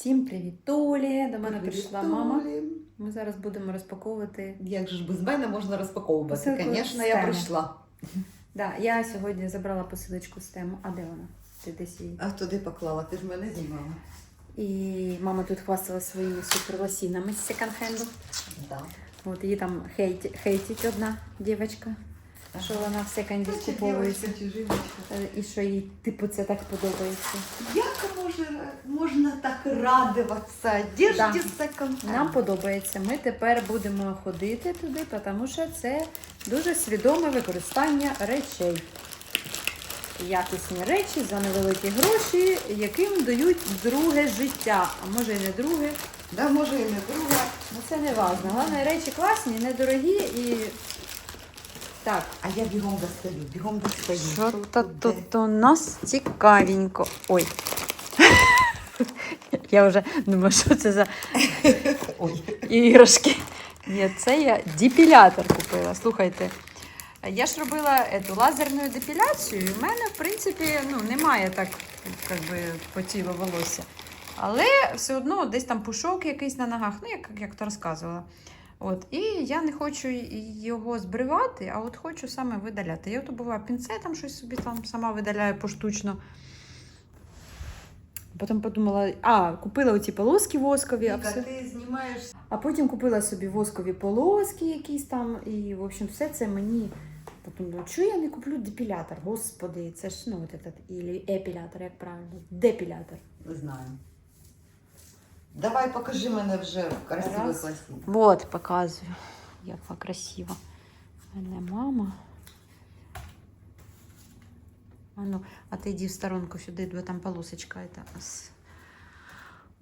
Всім привіт, Толі! До мене Привіт, прийшла мама. Толі. Ми зараз будемо розпаковувати. Як же ж без мене можна розпаковувати? Звісно, я прийшла. Да, я сьогодні забрала посилочку з тему. А де вона? Ти десь її. А туди поклала, ти ж мене знімала. І мама тут хвастала своїми суперлосінами з секонд-хенду. Да. От її там хейті, хейтить одна дівчинка, що вона в секонді скуповується. Дівчинка чи жіночка? Е, І що їй типу це так подобається. Як може, можна так радуватися? Одежді Да. секонд Нам подобається. Ми тепер будемо ходити туди, тому що це дуже свідоме використання речей. Якісні речі за невеликі гроші, яким дають друге життя. А може і не друге. Да, може і не друга. Ну це не важливо. Головне, речі класні, недорогі і. Так. А я бігом достаю, бігом достаю. Що то тут у нас цікавенько. Ой. Я вже думаю, що це за Ой. іграшки. Ні, це я депілятор купила. Слухайте. Я ж робила ету лазерну депіляцію, і в мене, в принципі, ну, немає так як би, по тілу волосся. Але все одно десь там пушок якийсь на ногах, ну, як, як то розказувала. От, і я не хочу його збривати, а от хочу саме видаляти. Я от буває пінцетом щось собі там сама видаляю поштучно. Потім подумала, а, купила оці полоски воскові, а Віка, ти знімаєш А потім купила собі воскові полоски якісь там, і, в общем, все це мені. Потім чого я не куплю депілятор? Господи, це ж ну, от этот, епілятор, як правильно? Депілятор. Не знаю. Давай покажи мене вже в красивих Раз. Вот, показую. Яка красива. У мене мама. А ну, а ти йди в сторонку сюди, бо там полосочка. Это.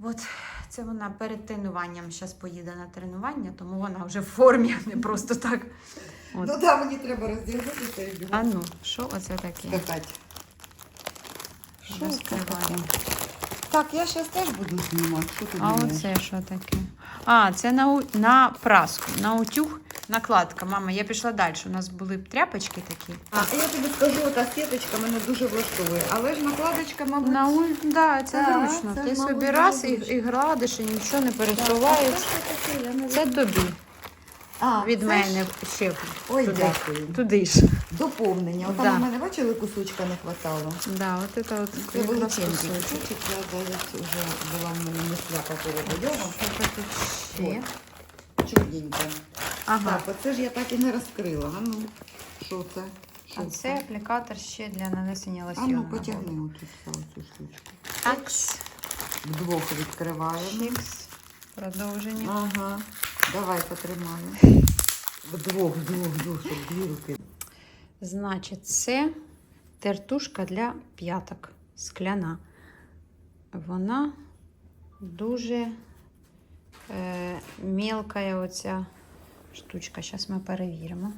От, це вона перед тренуванням. Зараз поїде на тренування, тому вона вже в формі, а не просто так. От. Ну так, мені треба роздягнутися і А ну, що оце таке? скакати. Що Розкриваємо. Так, я зараз теж буду знімати. Що ти А думаєш? оце що таке? А, це на, на праску, на утюг, накладка. Мама, я пішла далі. У нас були тряпочки такі. А я тобі скажу, ота сіточка мене дуже влаштовує. Але ж накладочка, мабуть, На у... да, це Так, зручно. це, Ти мабуть, собі раз і, зручно. і гладиш, і нічого не пересуваєш. Це тобі. А, Від це мене ж- ще Ой, туди. дякую. Туди ж. Доповнення. От Да. там у мене бачили кусочка не хватало. Да, от це от Це якраз величенький кусочок. кусочок, я зараз вже була в мене мисля по поводу. Що тут ще? Чудненько. Ага. Так, оце ж я так і не розкрила. А ну, що це? Що А це аплікатор ще для нанесення А лосьйону. ну, потягни отут цю штучку. Такс. Вдвох відкриваємо. Чікс. Продовження. Ага. Давай потримаємо. Вдвох, вдвох, вдвох, щоб дві руки. Значить, це тертушка для п'яток скляна. Вона дуже е, мелка оця штучка. Зараз ми перевіримо.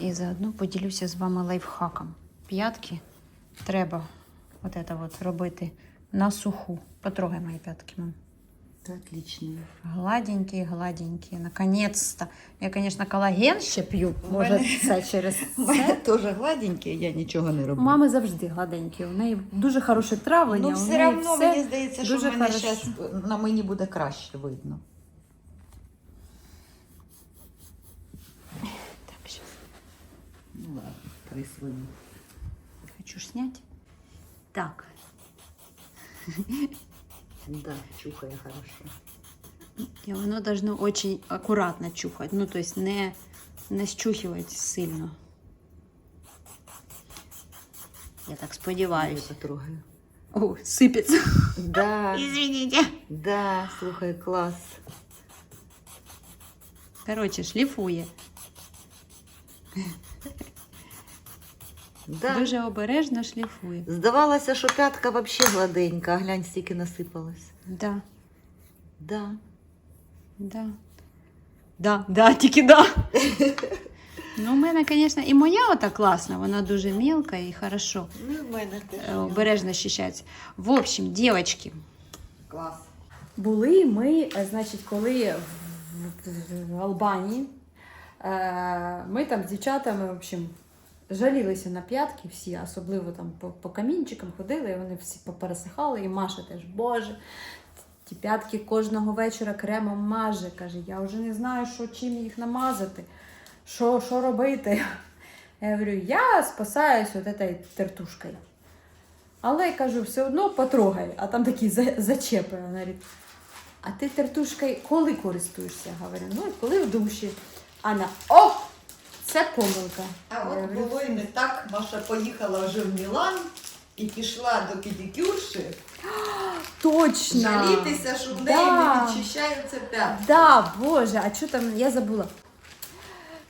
І заодно поділюся з вами лайфхаком. П'ятки треба от це от робити на суху. Потрогай мої п'ятки, мам. Це отлично. Гладенькие, гладенькие. Наконец-то. Я, конечно, колаген ще п'ю. У Може, мене- це через У це. теж гладенькі, я нічого не У роблю. мами завжди гладенькі. У неї дуже хороше травлення. Ну, все одно мені здається, що мене щас на мені буде краще видно. Так, сейчас Ну ладно, присвину. хочу ж снять. Так. Да, чухає хорошо. І воно должно очень акуратно чухати. Ну, то есть не, не щухувати сильно. Я так Я потрогаю. О, сипеться. Да, Извините. да, слухай, клас. Коротше, шліфує. Да. Дуже обережно шліфує. Здавалося, що п'ятка взагалі гладенька, а глянь, стільки насипалась. Да. Да. Да. Да, да, тільки да. Ну, у мене, звісно, і моя ота класна, вона дуже мілка і хорошо Ну, в мене теж. е, обережно захищається. В общем, дівчатки, Клас. були ми, е, значить, коли в, в, в Албанії, е, ми там з дівчатами, в общем, жалілися на п'ятки всі, особливо там по, по камінчикам ходили, і вони всі попересихали, і Маша теж, Боже, ті п'ятки кожного вечора кремом маже. Каже, я вже не знаю, що, чим їх намазати, що, що робити. Я говорю, я спасаюсь от этой тертушкою. Але я кажу, все одно потрогай, а там такі зачепи. Вона а ти тертушкою коли користуєшся? Говорю, ну коли в душі. Анна, о! Це помилка. А от було і не так. Маша поїхала вже в Мілан і пішла до педикюрші Точно! жалітися, що в неї Да. не відчищаються п'ятки. Да, Боже, а що там, я забула.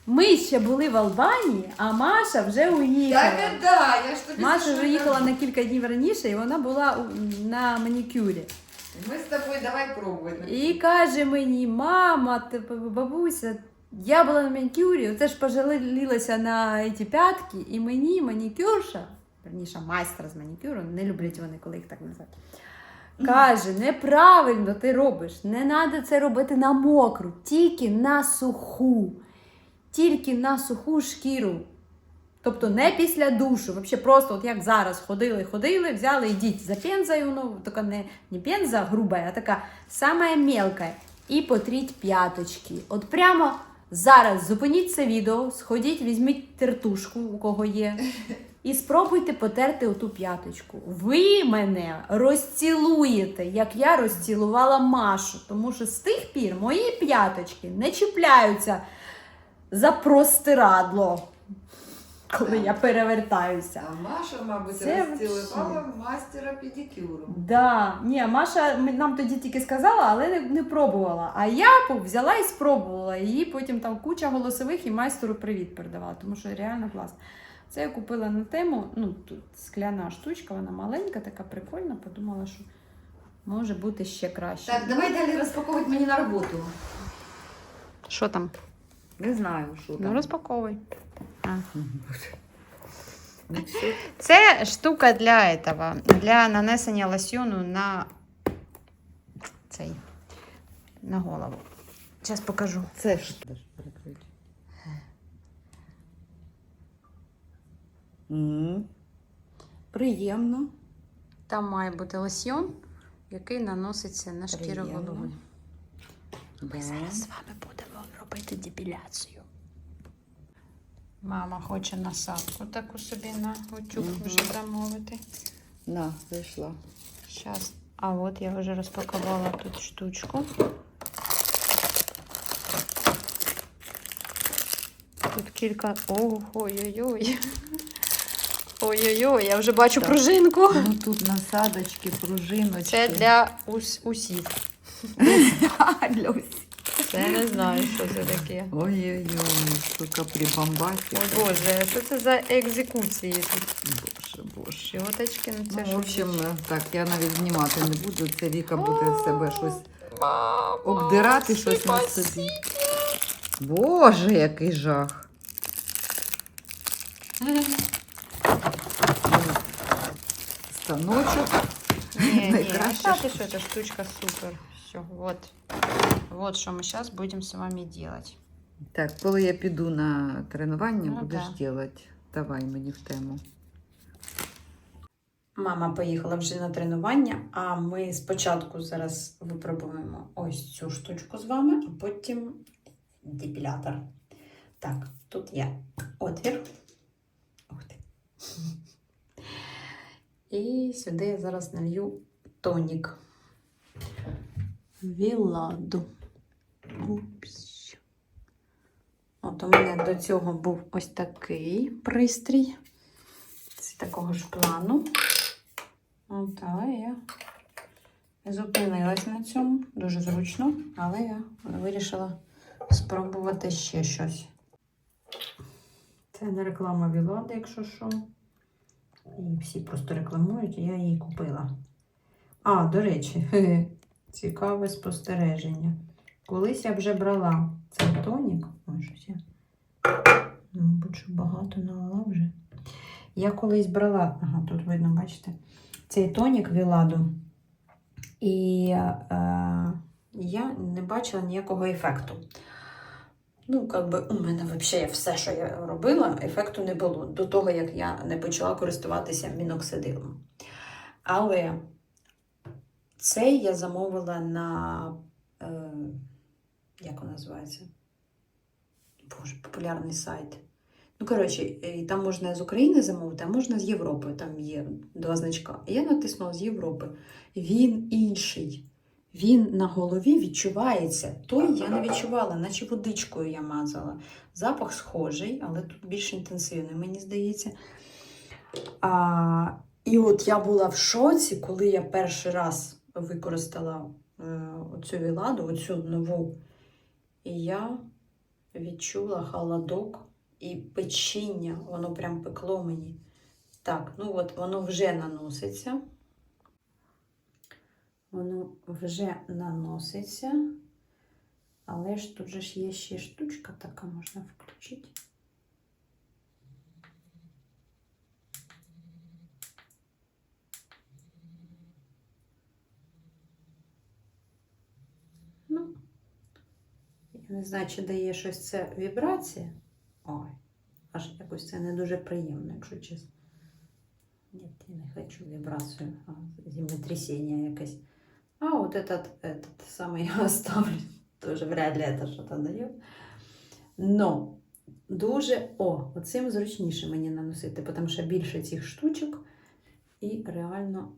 Ми ще були в Албанії, а Маша вже уїхала. і да, я ж тобі Маша вже їхала на кілька днів раніше, і вона була на манікюрі. Ми з тобою давай пробувати. І каже мені, мама, бабуся, я була на манікюрі, оце ж пожалілася на ці п'ятки, і мені манікюрша, верніше, майстер з манікюру, не люблять вони, коли їх так називають. Каже, неправильно ти робиш. Не треба це робити на мокру, тільки на суху. Тільки на суху шкіру. Тобто не після душу. Взагалі просто, от як зараз ходили, ходили, взяли, йдіть за пензою, ну, така не, не пенза грубая, а така сама мелка. І потріть п'яточки. От прямо зараз зупиніть це відео, сходіть, візьміть тертушку, у кого є, і спробуйте потерти оту п'яточку. Ви мене розцілуєте, як я розцілувала Машу. Тому що з тих пір мої п'яточки не чіпляються за простирадло, коли я перевертаюся. А Маша, мабуть, Це розцілувала мастера педикюру. Да, ні, Маша нам тоді тільки сказала, але не, не пробувала. А я взяла і спробувала. Її потім там куча голосових і майстеру привіт передавала, тому що реально класно. Це я купила на тему, ну, тут скляна штучка, вона маленька, така прикольна, подумала, що може бути ще краще. Так, давай далі розпаковувати мені на роботу. Що там? Не знаю, що там. Ну, розпаковуй. Це штука для этого, для нанесення лосьону на цей на голову. Зараз покажу. Це ж теж прикрити. Приємно. Там має бути лосьйон, який наноситься на шкіру голови. Ми зараз з вами будемо робити депіляцію. Мама хоче насадку таку собі на утюг, Мгм. вже промовити. На, зайшла. Зараз. А от я вже розпакувала тут штучку. Тут кілька. Ой-ой-ой. Ой-ой-ой, я вже бачу Так. пружинку. Ну тут насадочки, пружиночки. Це для ус усів. для усіх. Це не знаю, що це таке. Ой-ой-ой, сколько прибамбасів. О Боже, що це за екзекуції тут? Боже, боже. Щоточки, ну це Ну, в общем, так, я навіть знімати не буду. Це Віка буде в себе щось Мама, обдирати щось на собі. Боже, який жах. Станочок. Не, Найкраще а ты что, штучка супер. Все, вот. Вот что мы сейчас будем с вами делать. Так, коли я піду на тренування, Ну, будеш да. Давай мені в тему. Мама поїхала вже на тренування, а ми спочатку зараз випробуємо ось цю штучку з вами, а потім депілятор. Так, тут є отвір. Ух ти. І сюди я зараз налью тонік. Віладу. От у мене до цього був ось такий пристрій. Це такого ж плану. От, але я зупинилась на цьому. Дуже зручно, але я вирішила спробувати ще щось. Це не реклама Вілади, якщо що. Її всі просто рекламують, я її купила. А, до речі, цікаве спостереження. Колись я вже брала цей тонік. Ой, щось я. Мабуть, що багато налила вже. Я колись брала, ага, тут видно, бачите, цей тонік Віладу. І е, я не бачила ніякого ефекту. Ну, якби у мене взагалі все, що я робила, ефекту не було до того, як я не почала користуватися міноксидилом. Але цей я замовила на. Е, як він називається? Боже, популярний сайт. Ну, коротше, і там можна з України замовити, а можна з Європи. Там є два значка. Я натиснула з Європи. Він інший. Він на голові відчувається. Той я не відчувала, наче водичкою я мазала. Запах схожий, але тут більш інтенсивний, мені здається. А, і от я була в шоці, коли я перший раз використала е, оцю віладу, оцю нову. І я відчула холодок і печіння, воно прям пекло мені. Так, ну от воно вже наноситься. Воно вже наноситься. Але ж тут же ж є ще штучка така, можна включити. Ну, я не знаю, чи дає щось це вібрація. Ой, аж якось це не дуже приємно, якщо чесно. Ні, я не хочу вібрацію, а землетрясіння якесь. А вот этот, этот самый я оставлю. Тоже вряд ли это что-то дает. Но дуже, о, оцим зручніше мені наносити, тому що більше цих штучок і реально.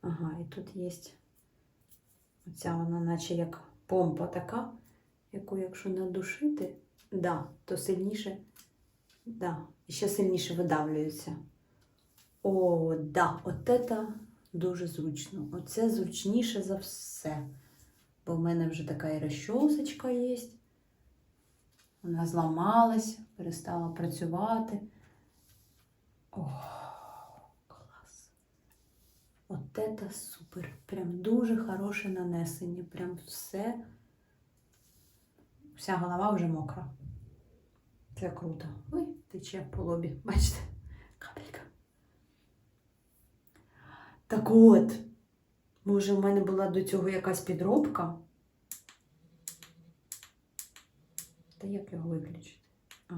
Ага, і тут є оця вона, наче як помпа така, яку, якщо надушити, да, то сильніше, да, ще сильніше видавлюється. О, да, от це дуже зручно. Оце зручніше за все. Бо в мене вже така і розчосочка є. Вона зламалась, перестала працювати. О, клас. От це супер. Прям дуже хороше нанесення. Прям все. Вся голова вже мокра. Це круто. Ой, тече по лобі. Бачите? Капелька. Так от, може, в мене була до цього якась підробка. Та як його виключити? А.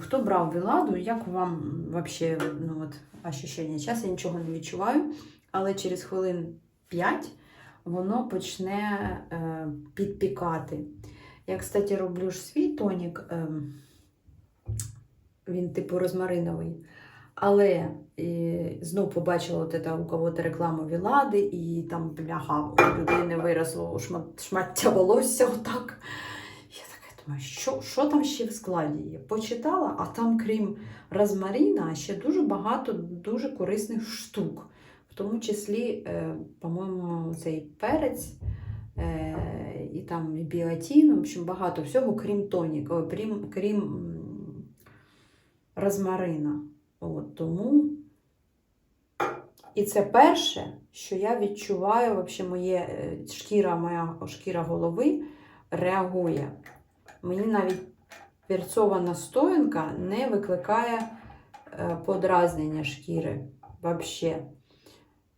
Хто брав віладу, як вам взагалі ну, от, ощущення? Зараз я нічого не відчуваю, але через хвилин 5 воно почне е, підпікати. Я, кстати, роблю ж свій тонік, е, він типу розмариновий. Але і, знов побачила от это, у кого-то рекламу Вілади, і там бляха, у людини виросло шмат, шмаття волосся отак. Думаю, що, що там ще в складі є? Почитала, а там, крім розмарина, ще дуже багато дуже корисних штук. В тому числі, е, по-моєму, цей перець е, і там і біотін, в общем, багато всього, крім тоніка, крім, крім розмарина. От, тому. І це перше, що я відчуваю, вообще моє е, шкіра, моя шкіра голови реагує. Мені навіть перцована стоянка не викликає е, подразнення шкіри.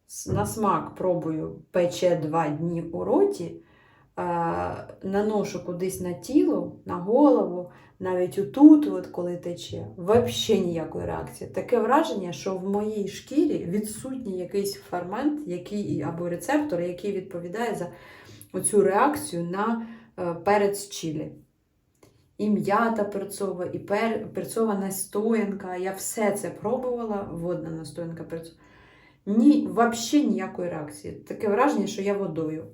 С- На смак пробую пече два дні у роті, е, наношу кудись на тіло, на голову, навіть отут, от коли тече, взагалі ніякої реакції. Таке враження, що в моїй шкірі відсутній якийсь фермент, який, або рецептор, який відповідає за оцю реакцію на е, перець чилі. І м'ята перцова, і пер, перцова настоянка. Я все це пробувала, водна настоянка перцова. Ні, взагалі ніякої реакції. Таке враження, що я водою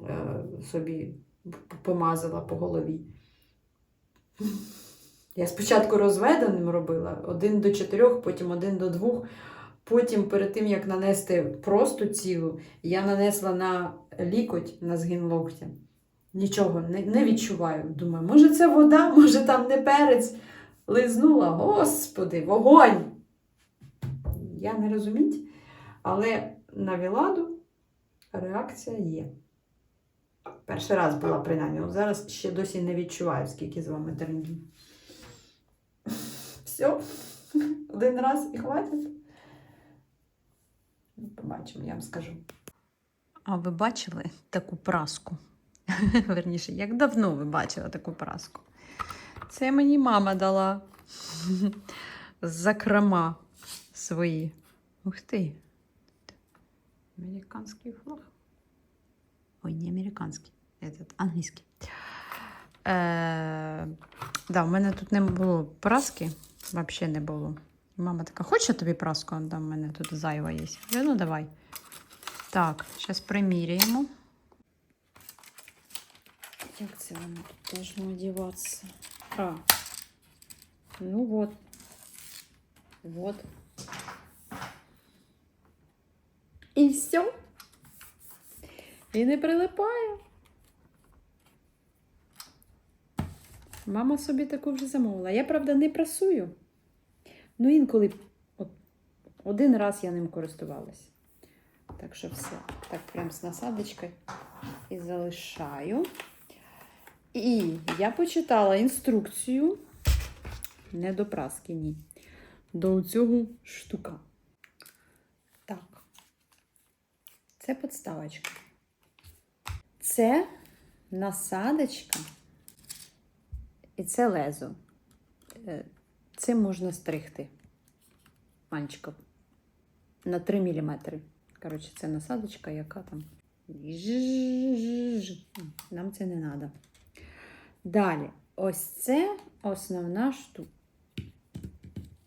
е, собі помазала по голові. Я спочатку розведеним робила один до чотирьох, потім один до двох. Потім, перед тим, як нанести просто цілу, я нанесла на лікоть на згин локтя. Нічого не, не відчуваю. Думаю, може це вода, може там не перець. Лизнула, господи, вогонь! Я не розуміть, але на віладу реакція є. Перший раз була принаймні. Зараз ще досі не відчуваю, скільки з вами трендів. Все. Один раз і хватить. Побачимо, я вам скажу. А ви бачили таку праску? Верніше, як давно ви бачили таку праску? Це мені мама дала закрома свої. Ух ти. Американський флаг. Ой, не американський, этот, англійський. Е, да, у мене тут не було праски, взагалі не було. Мама така, хоче тобі праску? У мене тут зайва є. Ну давай. Так, зараз приміряємо. Як це воно тут должно одіватися? А. Ну вот. Вот. І все. І не прилипає. Мама собі таку вже замовила. Я, правда, не прасую. Ну, інколи один раз я ним користувалася. Так що все. Так, прям з насадочкою і залишаю. І я почитала інструкцію. Не до праски, ні. До цього штука. Так. Це подставочка. Це насадочка. І це лезо. Е, Цим можна стригти. Манчика. На 3 мм. Коротше, це насадочка, яка там. Нам це не треба. Далі, ось це основна штука.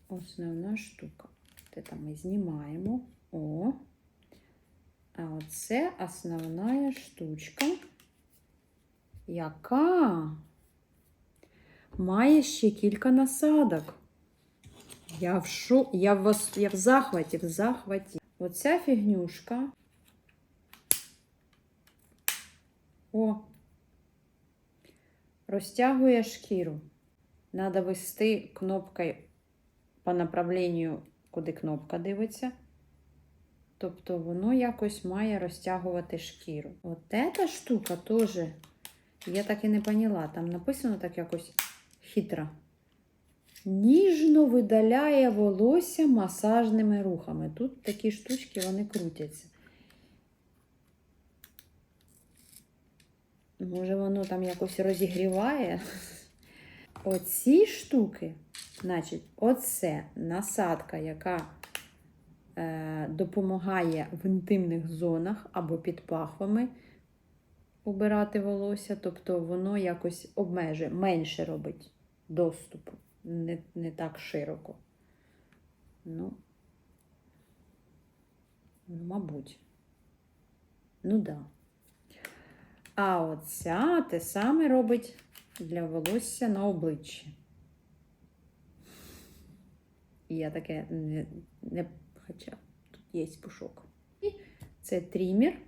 Основна штука. Це там ми знімаємо. О. А оце основна штучка, яка має ще кілька насадок. Я в шо... я в, вос- я в захваті, в захваті. Оця фігнюшка. О, розтягує шкіру. Надо вести кнопкою по направленню, куди кнопка дивиться. Тобто воно якось має розтягувати шкіру. От ця штука теж, я так і не поняла. Там написано так якось хитро. Ніжно видаляє волосся масажними рухами. Тут такі штучки вони крутяться. Може, воно там якось розігріває. Оці штуки, значить, оце насадка, яка е, допомагає в інтимних зонах або під пахвами убирати волосся, тобто воно якось обмежує, менше робить доступу, не, не так широко. Ну, ну, мабуть. Ну так. Да. А оця те саме робить для волосся на обличчі. Я таке не, не хоча тут є пушок. І це трімер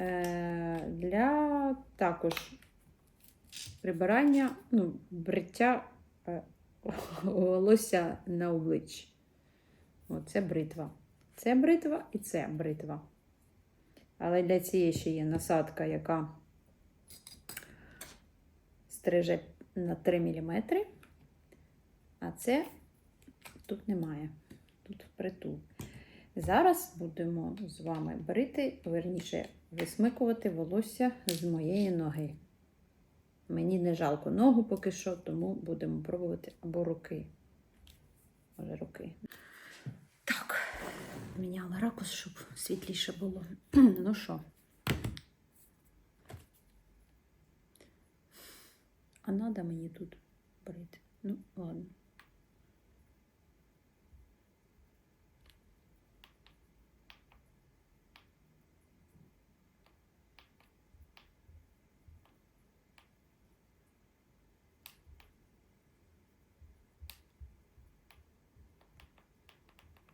е, для також прибирання, ну, бриття е, волосся на обличчі. Оце бритва. Це бритва і це бритва. Але для цієї ще є насадка, яка стриже на 3 мм. А це тут немає. Тут впритул. Зараз будемо з вами брити, верніше, висмикувати волосся з моєї ноги. Мені не жалко ногу поки що, тому будемо пробувати або руки. Може, руки. Так, міняла ракус, щоб світліше було. ну що? А надо мені тут брити. Ну, ладно.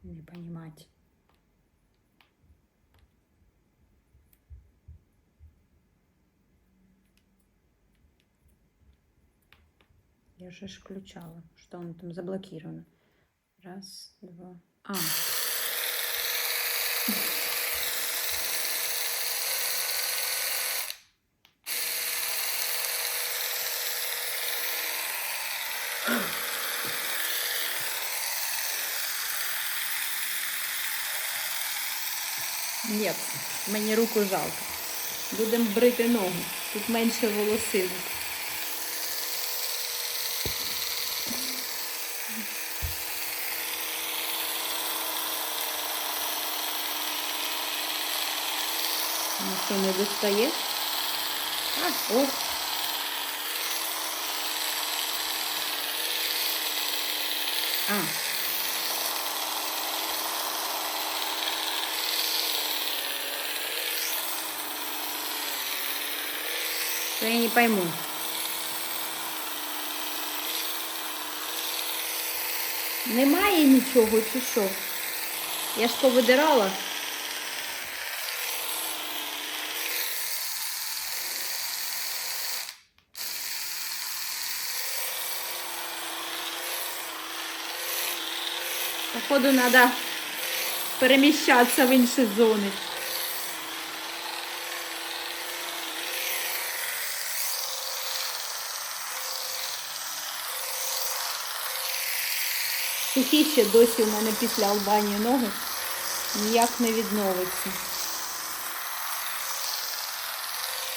Не понимать. Я же ж включала, что оно там заблокировано. Раз, два. А. Ні, мені руку жалко. Будемо брити ногу. Тут менше волосинок. Достає? А, о. А. То я не пойму. Немає нічого чи що? Я ж повидирала. Походу, треба переміщатися в інші зони. Сухі ще досі у мене після Албанії ноги ніяк не відновиться.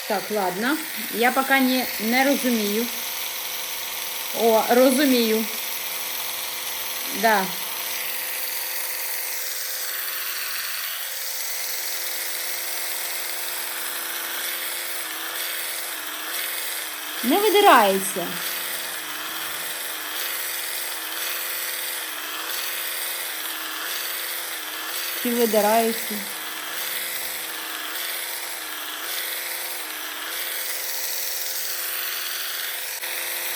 Так, ладно. Я поки не, не розумію. О, розумію. Да. Не видирається. Чи видирається?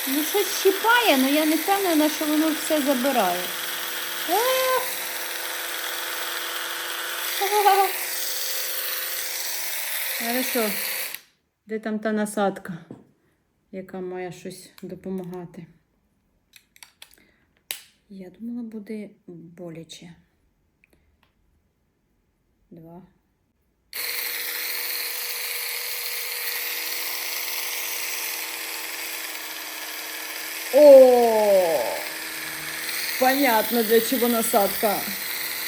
Ну щось чіпає, але я не впевнена, що воно все забирає. Хорошо. Де там та насадка, яка має щось допомагати? Я думала, буде боляче. Два. О! Понятно, для чого насадка.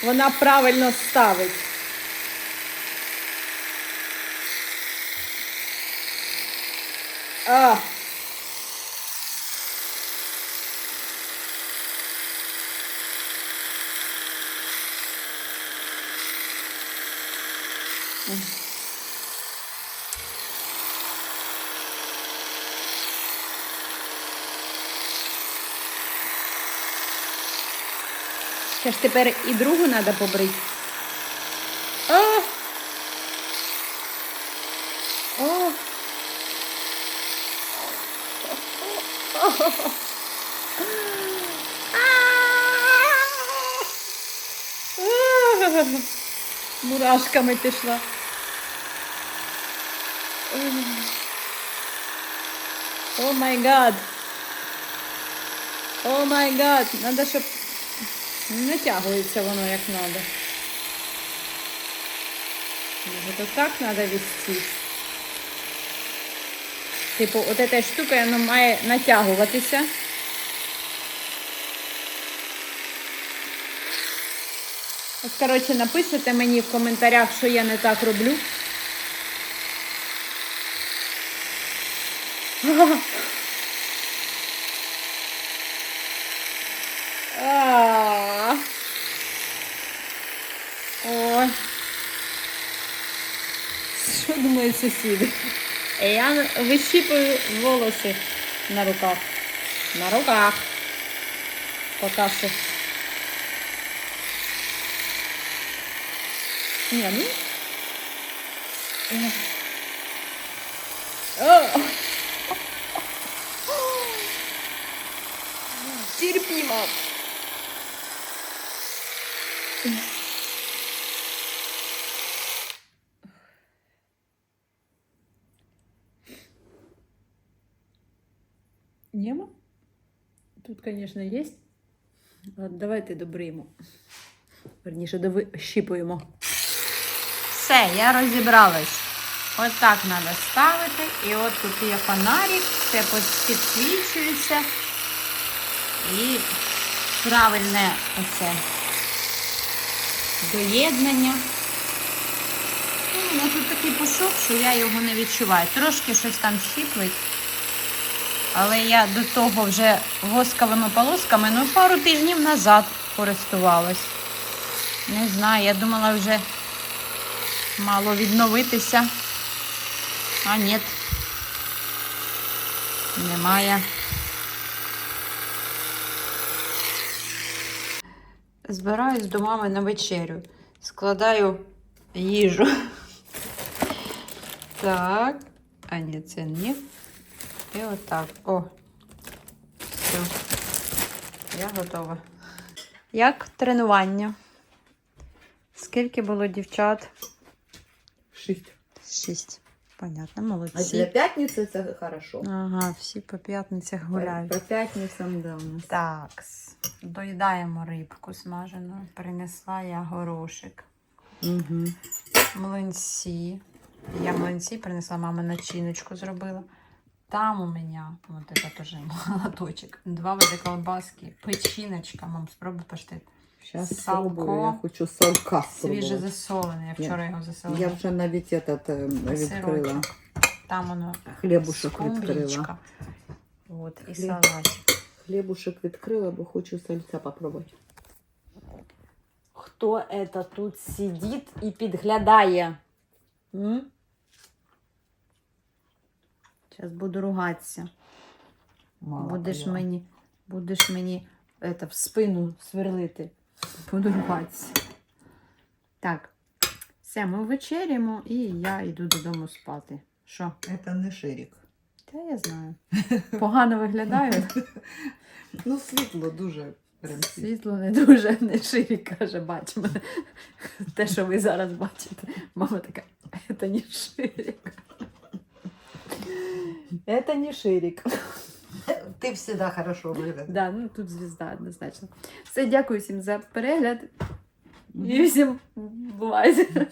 Вона правильно ставить. А! Ще ж тепер і другу треба побрити. А! О! А! Мурашками пішла. О май гад. О май гад. Надо, щоб натягується воно як треба. Може, то так треба вести. Типу, от эта штука воно має натягуватися. Ось, коротше, напишете мені в коментарях, що я не так роблю. Ой. Що думають сусіди? Я вищіпую волоси на руках. На руках. Поки що. Ні, ну. О! Терпимо. Конечно, есть. От давайте добриємо. Верніше, дощіпуємо. Все, я розібралась. От так треба ставити. І от тут є фонарик, все підсвічується. І правильне оце доєднання. Ну, у мене тут такий пушок, що я його не відчуваю. Трошки щось там щиплить. Але я до того вже восковими полосками ну, пару тижнів назад користувалась. Не знаю, я думала вже мало відновитися. А ні. Немає. Збираюсь до мами на вечерю. Складаю їжу. Так. А ні, це ні. І отак. О. Все. Я готова. Як тренування? Скільки було дівчат? Шість. Шість. Понятно, А для п'ятниці це хорошо. Ага, всі по п'ятницях гуляють. По п'ятницям, да, у нас. Так, доїдаємо рибку смажену. Принесла я горошик. Угу. Млинці. Я млинці принесла, мама начиночку зробила. Там у мене, вот это тоже молоточек, два види колбаски, печіночка, мам, спробуй паштет. Зараз Салко. спробую, я хочу салка спробувати. засолений, я вчора його засолила. Я вже навіть этот, е, відкрила. Сирочок. Там воно Хлібушок відкрила. скумбрічка. От, і Хліб. салатик. Відкрила, бо хочу сальця попробувати. Хто це тут сидить і підглядає? М? Зараз буду ругатися. Мало Будеш пила. мені, будеш мені это, в спину сверлити. Буду ругатися. Так, все, ми вечеряємо і я йду додому спати. Що? Це не ширик. Та я знаю. Погано виглядаю. Ну, світло дуже світло. Не дуже не ширі, каже, бач мене. Те, що ви зараз бачите. Мама така, це не ширик. Це не ширик. Ти завжди хорошо виглядаєш. Да, ну тут звізда однозначно. Все, дякую всім за перегляд. І всім бувайте.